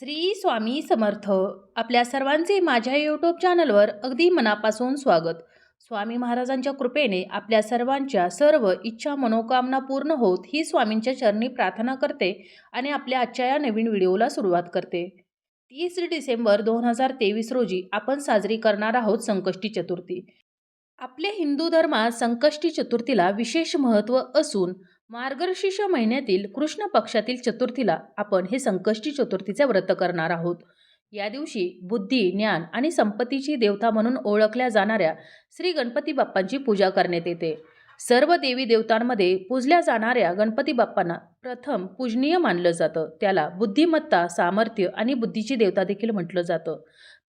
श्री स्वामी समर्थ आपल्या सर्वांचे माझ्या यूट्यूब चॅनलवर अगदी मनापासून स्वागत. स्वामी महाराजांच्या कृपेने आपल्या सर्वांच्या सर्व इच्छा मनोकामना पूर्ण होत ही स्वामींच्या चरणी प्रार्थना करते आणि आपल्या आजच्या या नवीन व्हिडिओला सुरुवात करते. तीस डिसेंबर दोन हजार तेवीस रोजी आपण साजरी करणार आहोत संकष्टी चतुर्थी. आपल्या हिंदू धर्मात संकष्टी चतुर्थीला विशेष महत्त्व असून मार्गशीर्ष महिन्यातील कृष्ण पक्षातील चतुर्थीला आपण हे संकष्टी चतुर्थीचे व्रत करणार आहोत. या दिवशी बुद्धी ज्ञान आणि संपत्तीची देवता म्हणून ओळखल्या जाणाऱ्या श्री गणपती बाप्पांची पूजा करण्यात येते. सर्व देवी देवतांमध्ये पूजल्या जाणाऱ्या गणपती बाप्पांना प्रथम पूजनीय मानलं जातं. त्याला बुद्धिमत्ता सामर्थ्य आणि बुद्धीची देवता देखील म्हटलं जातं.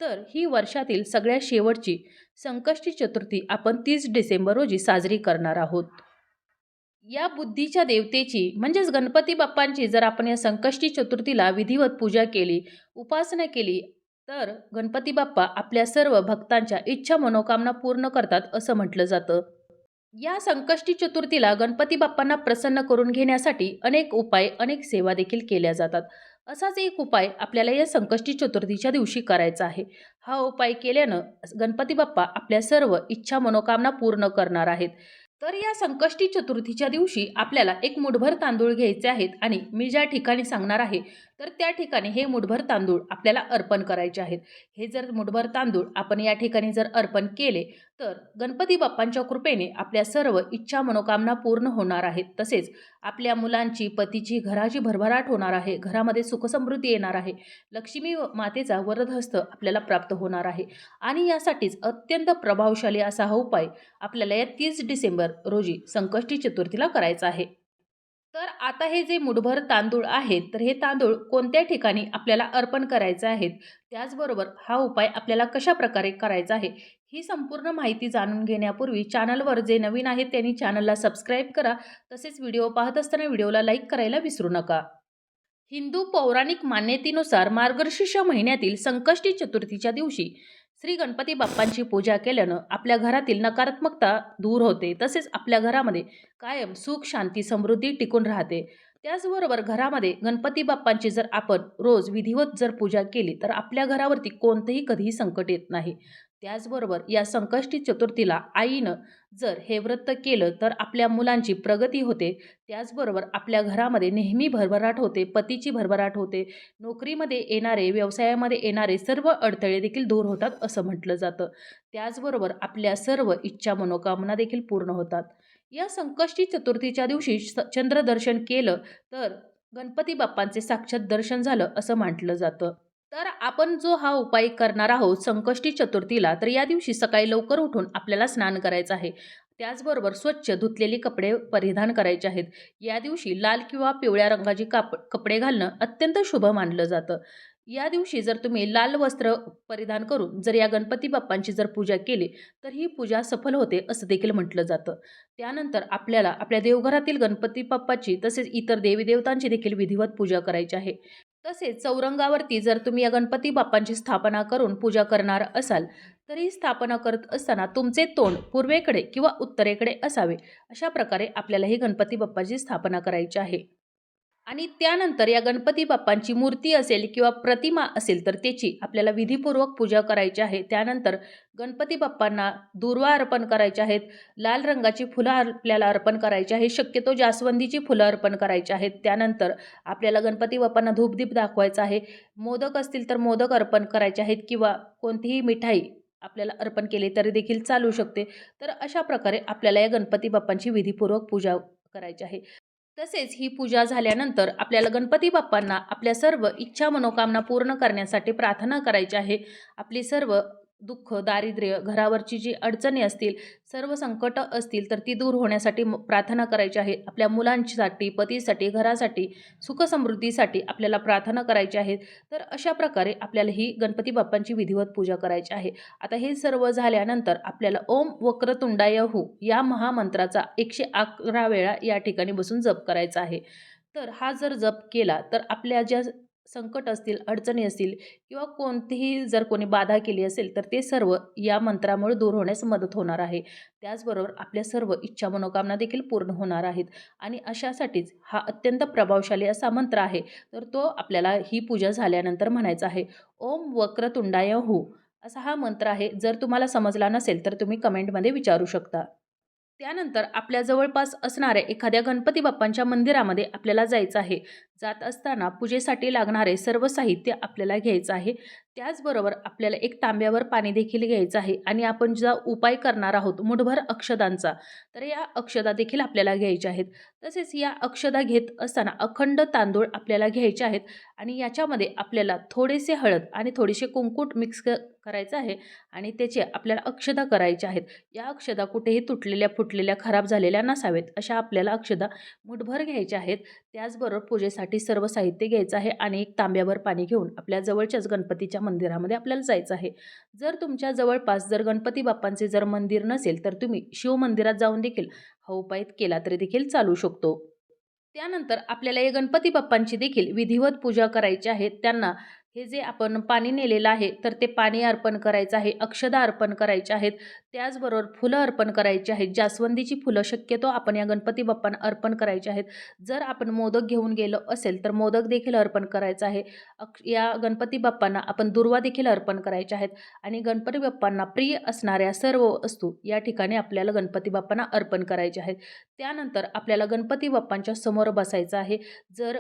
तर ही वर्षातील सगळ्यात शेवटची संकष्टी चतुर्थी आपण तीस डिसेंबर रोजी साजरी करणार आहोत. या बुद्धीच्या देवतेची म्हणजेच गणपती बाप्पांची जर आपण या संकष्टी चतुर्थीला विधिवत पूजा केली उपासना केली तर गणपती बाप्पा आपल्या सर्व भक्तांच्या इच्छा मनोकामना पूर्ण करतात असं म्हटलं जातं. या संकष्टी चतुर्थीला गणपती बाप्पांना प्रसन्न करून घेण्यासाठी अनेक उपाय अनेक सेवा देखील केल्या जातात. असाच एक उपाय आपल्याला या संकष्टी चतुर्थीच्या दिवशी करायचा आहे. हा उपाय केल्यानं गणपती बाप्पा आपल्या सर्व इच्छा मनोकामना पूर्ण करणार आहेत. तर या संकष्टी चतुर्थीच्या दिवशी आपल्याला एक मुठभर तांदूळ घ्यायचे आहेत आणि मी ज्या ठिकाणी सांगणार आहे तर त्या ठिकाणी हे मुठभर तांदूळ आपल्याला अर्पण करायचे आहेत. हे जर मुठभर तांदूळ आपण या ठिकाणी जर अर्पण केले तर गणपती बाप्पांच्या कृपेने आपल्या सर्व इच्छा मनोकामना पूर्ण होणार आहेत. तसेच आपल्या मुलांची पतीची घराची भरभराट होणार आहे. घरामध्ये सुखसमृद्धी येणार आहे. लक्ष्मी मातेचा वरदहस्त आपल्याला प्राप्त होणार आहे. आणि यासाठीच अत्यंत प्रभावशाली असा हा उपाय आपल्याला या तीस डिसेंबर रोजी संकष्टी चतुर्थीला करायचा आहे. तर आता हे जे मुठभर तांदूळ आहेत तर हे तांदूळ कोणत्या ठिकाणी आपल्याला अर्पण करायचे आहेत? त्याचबरोबर हा उपाय आपल्याला कशा प्रकारे करायचा आहे? ही संपूर्ण माहिती जाणून घेण्यापूर्वी चॅनलवर जे नवीन आहेत त्यांनी चॅनलला सबस्क्राईब करा. तसेच व्हिडिओ पाहत असताना व्हिडिओला लाईक करायला विसरू नका. हिंदू पौराणिक मान्यतेनुसार मार्गशीर्ष महिन्यातील संकष्टी चतुर्थीच्या दिवशी श्री गणपती बाप्पांची पूजा केल्यानं आपल्या घरातील नकारात्मकता दूर होते. तसेच आपल्या घरामध्ये कायम सुख शांती समृद्धी टिकून राहते. त्याचबरोबर घरामध्ये गणपती बाप्पांची जर आपण रोज विधिवत जर पूजा केली तर आपल्या घरावरती कोणतंही कधीही संकट येत नाही. त्याचबरोबर या संकष्टी चतुर्थीला आईनं जर हे व्रत केलं तर आपल्या मुलांची प्रगती होते. त्याचबरोबर आपल्या घरामध्ये नेहमी भरभराट होते पतीची भरभराट होते. नोकरीमध्ये येणारे व्यवसायामध्ये येणारे सर्व अडथळे देखील दूर होतात असं म्हटलं जातं. त्याचबरोबर आपल्या सर्व इच्छा मनोकामना देखील पूर्ण होतात. या संकष्टी चतुर्थीच्या दिवशी चंद्रदर्शन केलं तर गणपती बाप्पांचे साक्षात दर्शन झालं असं म्हटलं जातं. तर आपण जो हा उपाय करणार आहोत संकष्टी चतुर्थीला तर या दिवशी सकाळी लवकर उठून आपल्याला स्नान करायचं आहे. त्याचबरोबर स्वच्छ धुतलेले कपडे परिधान करायचे आहेत. या दिवशी लाल किंवा पिवळ्या रंगाची काप कपडे घालणं अत्यंत शुभ मानलं जातं. या दिवशी जर तुम्ही लाल वस्त्र परिधान करून जर या गणपती बाप्पांची जर पूजा केली तर ही पूजा सफल होते असं देखील म्हटलं जातं. त्यानंतर आपल्याला आपल्या देवघरातील गणपती बाप्पाची तसेच इतर देवी देवतांची देखील विधिवत पूजा करायची आहे. तसेच चौरंगावरती जर तुम्ही या गणपती बाप्पांची स्थापना करून पूजा करणार असाल तर ही स्थापना करत असताना तुमचे तोंड पूर्वेकडे किंवा उत्तरेकडे असावे अशा प्रकारे आपल्याला ही गणपती बाप्पाची स्थापना करायची आहे. आणि त्यानंतर या गणपती बाप्पांची मूर्ती असेल किंवा प्रतिमा असेल तर त्याची आपल्याला विधीपूर्वक पूजा करायची आहे. त्यानंतर गणपती बाप्पांना दुर्वा अर्पण करायचे आहेत. लाल रंगाची फुलं आपल्याला अर्पण करायची आहे. शक्यतो जास्वंदीची फुलं अर्पण करायची आहेत. त्यानंतर आपल्याला गणपती बाप्पांना धूपदीप दाखवायचा आहे. मोदक असतील तर मोदक अर्पण करायचे आहेत किंवा कोणतीही मिठाई आपल्याला अर्पण केली तरी देखील चालू शकते. तर अशा प्रकारे आपल्याला या गणपती बाप्पांची विधीपूर्वक पूजा करायची आहे. तसेच ही पूजा झाल्यानंतर आपल्याला गणपती बाप्पांना आपल्या सर्व इच्छा मनोकामना पूर्ण करण्यासाठी प्रार्थना करायची आहे. आपली सर्व दुःख दारिद्र्य घरावरची जी अडचणी असतील सर्व संकट असतील तर ती दूर होण्यासाठी प्रार्थना करायची आहे. आपल्या मुलांसाठी पतीसाठी घरासाठी सुखसमृद्धीसाठी आपल्याला प्रार्थना करायची आहे. तर अशा प्रकारे आपल्याला ही गणपती बाप्पांची विधिवत पूजा करायची आहे. आता हे सर्व झाल्यानंतर आपल्याला ओम वक्रतुंडाय हो या महामंत्राचा एकशे अकरा वेळा या ठिकाणी बसून जप करायचा आहे. तर हा जर जप केला तर आपल्या ज्या संकट असतील अडचणी असतील किंवा कोणतीही जर कोणी बाधा केली असेल तर ते सर्व या मंत्रामुळे दूर होण्यास मदत होणार आहे. त्याचबरोबर आपल्या सर्व इच्छा मनोकामना देखील पूर्ण होणार आहेत. आणि अशासाठीच हा अत्यंत प्रभावशाली असा मंत्र आहे. तर तो आपल्याला ही पूजा झाल्यानंतर म्हणायचा आहे. ओम वक्रतुंडाय हो असा हा मंत्र आहे. जर तुम्हाला समजला नसेल तर तुम्ही कमेंटमध्ये विचारू शकता. त्यानंतर आपल्या जवळपास असणाऱ्या एखाद्या गणपती बाप्पांच्या मंदिरामध्ये आपल्याला जायचं आहे. जात असताना पूजेसाठी लागणारे सर्व साहित्य आपल्याला घ्यायचं आहे. त्याचबरोबर आपल्याला एक तांब्यावर पाणी देखील घ्यायचं आहे आणि आपण ज्या उपाय करणार आहोत मुठभर अक्षदांचा तर या अक्षदा देखील आपल्याला घ्यायच्या आहेत. तसेच या अक्षदा घेत असताना अखंड तांदूळ आपल्याला घ्यायचे आहेत आणि याच्यामध्ये आपल्याला थोडेसे हळद आणि थोडेसे कुंकुट मिक्स क करायचं आहे आणि त्याचे आपल्याला अक्षदा करायच्या आहेत. या अक्षदा कुठेही तुटलेल्या फुटलेल्या खराब झालेल्या नसावेत अशा आपल्याला अक्षदा मुठभर घ्यायच्या आहेत. त्याचबरोबर पूजेसाठी सर्व साहित्य घ्यायचं आहे आणि एक तांब्यावर पाणी घेऊन आपल्या जवळच्याच गणपतीच्या मंदिरामध्ये आपल्याला जायचं आहे. जर तुमच्या जवळपास जर गणपती बाप्पांचे जर मंदिर नसेल तर तुम्ही शिवमंदिरात जाऊन देखील हा उपाय केला तरी देखील चालू शकतो. त्यानंतर आपल्याला या गणपती बाप्पांची देखील विधिवत पूजा करायची आहे. त्यांना हे जे आपण पाणी नेलेलं आहे तर ते पाणी अर्पण करायचं आहे अक्षदा अर्पण करायचे आहेत. त्याचबरोबर फुलं अर्पण करायची आहेत. जास्वंदीची फुलं शक्यतो आपण या गणपती बाप्पांना अर्पण करायची आहेत. जर आपण मोदक घेऊन गेलो असेल तर मोदक देखील अर्पण करायचं आहे. अक्ष या गणपती बाप्पांना आपण दुर्वा देखील अर्पण करायच्या आहेत. आणि गणपती बाप्पांना प्रिय असणाऱ्या सर्व वस्तू या ठिकाणी आपल्याला गणपती बाप्पांना अर्पण करायच्या आहेत. त्यानंतर आपल्याला गणपती बाप्पांच्या समोर बसायचं आहे. जर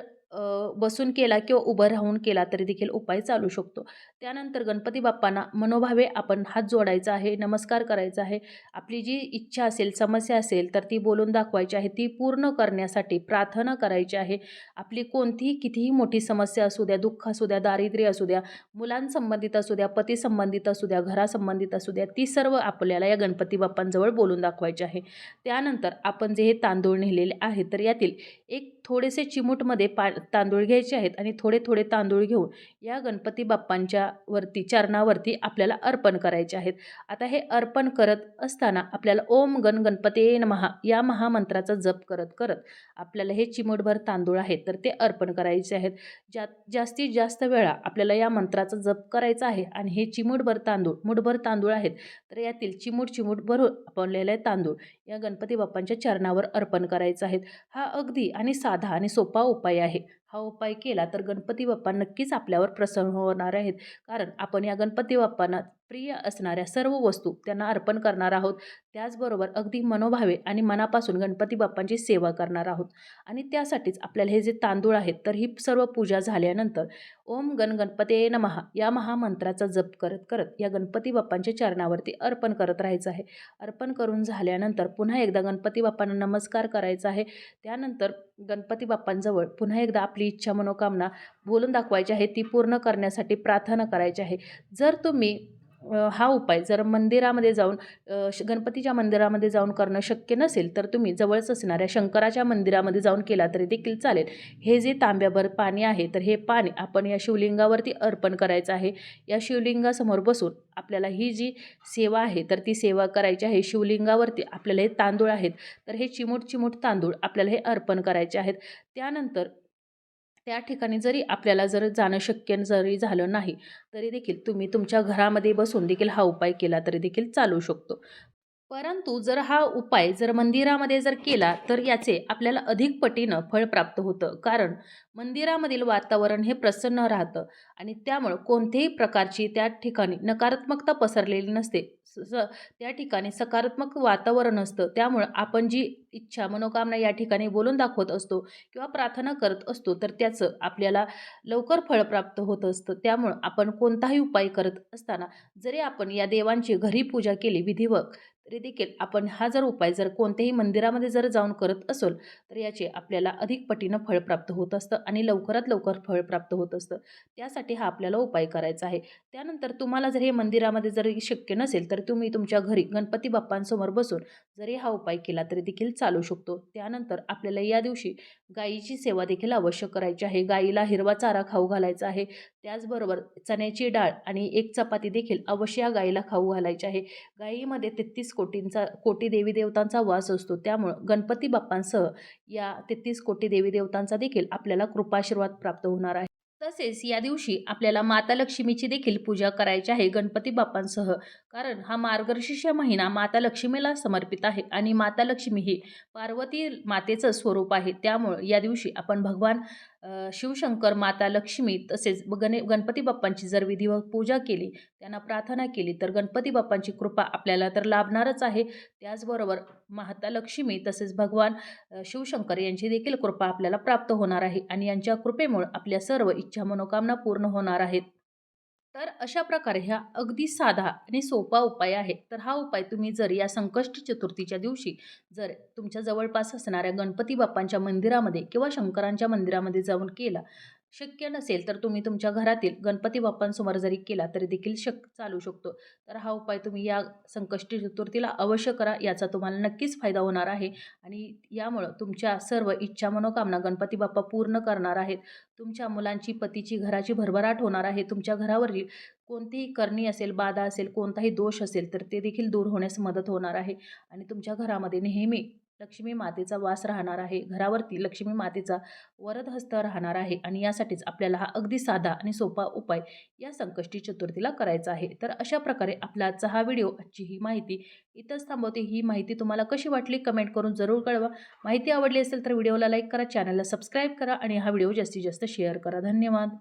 बसून केला किंवा उभं राहून केला तरी देखील उपाय चालू शकतो. त्यानंतर गणपती बाप्पांना मनोभावे आपण हात जोडायचा आहे नमस्कार करायचा आहे. आपली जी इच्छा असेल समस्या असेल तर ती बोलून दाखवायची आहे. ती पूर्ण करण्यासाठी प्रार्थना करायची आहे. आपली कोणतीही कितीही मोठी समस्या असू द्या दुःख असू द्या दारिद्र्य असू द्या मुलांसंबंधित असू द्या पतीसंबंधित असू द्या घरासंबंधित असू द्या ती सर्व आपल्याला या गणपती बाप्पांजवळ बोलून दाखवायची आहे. त्यानंतर आपण जे हे तांदूळ नेलेले आहेत तर यातील एक थोडेसे चिमूटमध्ये पा तांदूळ घ्यायचे आहेत आणि थोडे थोडे तांदूळ घेऊन या गणपती बाप्पांच्या वरती चरणावरती आपल्याला अर्पण करायचे आहेत. आता हे अर्पण करत असताना आपल्याला ओम गण गणपते महा या महामंत्राचा जप करत करत आपल्याला हे चिमूटभर तांदूळ आहेत तर ते अर्पण करायचे आहेत. ज्या जास्तीत जास्त वेळा आपल्याला या मंत्राचा जप करायचा आहे आणि हे चिमूटभर तांदूळ मुठभर तांदूळ आहेत तर यातील चिमूट चिमूट भरून आपणलेले तांदूळ या गणपती बाप्पांच्या चरणावर अर्पण करायचं आहेत. हा अगदी आणि सा साधा आणि सोपा उपाय आहे. हा उपाय केला तर गणपती बाप्पा नक्कीच आपल्यावर प्रसन्न होणार आहेत. कारण आपण या गणपती बाप्पांना प्रिय असणाऱ्या सर्व वस्तू त्यांना अर्पण करणार आहोत. त्याचबरोबर अगदी मनोभावे आणि मनापासून गणपती बाप्पांची सेवा करणार आहोत. आणि त्यासाठीच आपल्याला हे जे तांदूळ आहेत तर ही सर्व पूजा झाल्यानंतर ओम गण गणपते नमहा या महामंत्राचा जप करत करत या गणपती बाप्पांच्या चरणावरती अर्पण करत राहायचं आहे. अर्पण करून झाल्यानंतर पुन्हा एकदा गणपती बाप्पांना नमस्कार करायचा आहे. त्यानंतर गणपती बाप्पांजवळ पुन्हा एकदा आपली इच्छा मनोकामना बोलून दाखवायची आहे ती पूर्ण करण्यासाठी प्रार्थना करायची आहे. जर तुम्ही हा उपाय जर मंदिरामध्ये जाऊन गणपतीच्या मंदिरामध्ये जाऊन करणं शक्य नसेल तर तुम्ही जवळच असणाऱ्या शंकराच्या मंदिरामध्ये जाऊन केला तरी देखील चालेल. हे जे तांब्याभर पाणी आहे तर हे पाणी आपण या शिवलिंगावरती अर्पण करायचं आहे. या शिवलिंगासमोर बसून आपल्याला ही जी सेवा आहे तर ती सेवा करायची आहे. शिवलिंगावरती आपल्याला हे तांदूळ आहेत तर हे चिमूट चिमूट तांदूळ आपल्याला हे अर्पण करायचे आहेत. त्यानंतर त्या ठिकाणी जरी आपल्याला जर जाणं शक्य जरी झालं नाही तरी देखील तुम्ही तुमच्या घरामध्ये बसून देखील हा उपाय केला तरी देखील चालू शकतो. परंतु जर हा उपाय जर मंदिरामध्ये जर केला तर याचे आपल्याला अधिक पटीनं फळ प्राप्त होतं. कारण मंदिरामधील वातावरण हे प्रसन्न राहतं आणि त्यामुळं कोणत्याही प्रकारची त्या ठिकाणी नकारात्मकता पसरलेली नसते. स त्या ठिकाणी सकारात्मक वातावरण असतं. त्यामुळं आपण जी इच्छा मनोकामना या ठिकाणी बोलून दाखवत असतो किंवा प्रार्थना करत असतो तर त्याचं आपल्याला लवकर फळ प्राप्त होत असतं. त्यामुळं आपण कोणताही उपाय करत असताना जरी आपण या देवांची घरी पूजा केली विधिवत तरी देखील आपण हा जर उपाय जर कोणत्याही मंदिरामध्ये जर जाऊन करत असोल तर याचे आपल्याला अधिक पटीनं फळ प्राप्त होत असतं आणि लवकरात लवकर फळ प्राप्त होत असतं. त्यासाठी हा आपल्याला उपाय करायचा आहे. त्यानंतर तुम्हाला जर हे मंदिरामध्ये जर शक्य नसेल तर तुम्ही तुमच्या घरी गणपती बाप्पांसमोर बसून जरी हा उपाय केला तरी देखील चालू शकतो. त्यानंतर आपल्याला या दिवशी गाईची सेवा देखील अवश्य करायची आहे. गाईला हिरवा चारा खाऊ घालायचा आहे. त्याचबरोबर चण्याची डाळ आणि एक चपाती देखील अवश्य या गाईला खाऊ घालायची आहे. गाईमध्ये तेहतीस कोटींचा कोटी देवी देवतांचा वास असतो. त्यामुळं गणपती बाप्पांसह या तेहतीस कोटी देवी देवतांचा देखील आपल्याला कृपाशीर्वाद प्राप्त होणार आहे. तसेच या दिवशी आपल्याला माता लक्ष्मीची देखील पूजा करायची आहे गणपती बाप्पांसह. कारण हा मार्गशीर्ष महिना माता लक्ष्मीला समर्पित आहे आणि माता लक्ष्मी ही पार्वती मातेचं स्वरूप आहे. त्यामुळं या दिवशी आपण भगवान शिवशंकर माता लक्ष्मी तसेच गणे गणपती बाप्पांची जर विधिवत पूजा केली त्यांना प्रार्थना केली तर गणपती बाप्पांची कृपा आपल्याला तर लाभणारच आहे. त्याचबरोबर माता लक्ष्मी तसेच भगवान शिवशंकर यांची देखील कृपा आपल्याला प्राप्त होणार आहे आणि यांच्या कृपेमुळे आपल्या सर्व इच्छा मनोकामना पूर्ण होणार आहेत. तर अशा प्रकारे ह्या अगदी साधा आणि सोपा उपाय आहे. तर हा उपाय तुम्ही जर या संकष्ट चतुर्थीच्या दिवशी जर तुमच्या जवळपास असणाऱ्या गणपती बाप्पांच्या मंदिरामध्ये किंवा शंकरांच्या मंदिरामध्ये जाऊन केला शक्य नसेल तर तुम्ही तुमच्या घरातील गणपती बाप्पांसमोर जरी केला तरी देखील शक चालू शकतो. तर हा उपाय तुम्ही या संकष्टी चतुर्थीला अवश्य करा याचा तुम्हाला नक्कीच फायदा होणार आहे. आणि यामुळं तुमच्या सर्व इच्छा मनोकामना गणपती बाप्पा पूर्ण करणार आहेत. तुमच्या मुलांची पतीची घराची भरभराट होणार आहे. तुमच्या घरावरील कोणतीही करणी असेल बाधा असेल कोणताही दोष असेल तर ते देखील दूर होण्यास मदत होणार आहे. आणि तुमच्या घरामध्ये नेहमी लक्ष्मी मातेचा वास राहणार आहे. घरावरती लक्ष्मी मातेचा वरद हस्त राहणार आहे आणि यासाठीच आपल्याला हा अगदी साधा आणि सोपा उपाय या संकष्टी चतुर्थीला करायचा आहे. तर अशा प्रकारे आपला आजचा हा व्हिडिओ आजची ही माहिती इथंच थांबवते. ही माहिती तुम्हाला कशी वाटली कमेंट करून जरूर कळवा. माहिती आवडली असेल तर व्हिडिओला लाईक करा चॅनलला सबस्क्राईब करा आणि हा व्हिडिओ जास्तीत जास्त शेअर करा. धन्यवाद.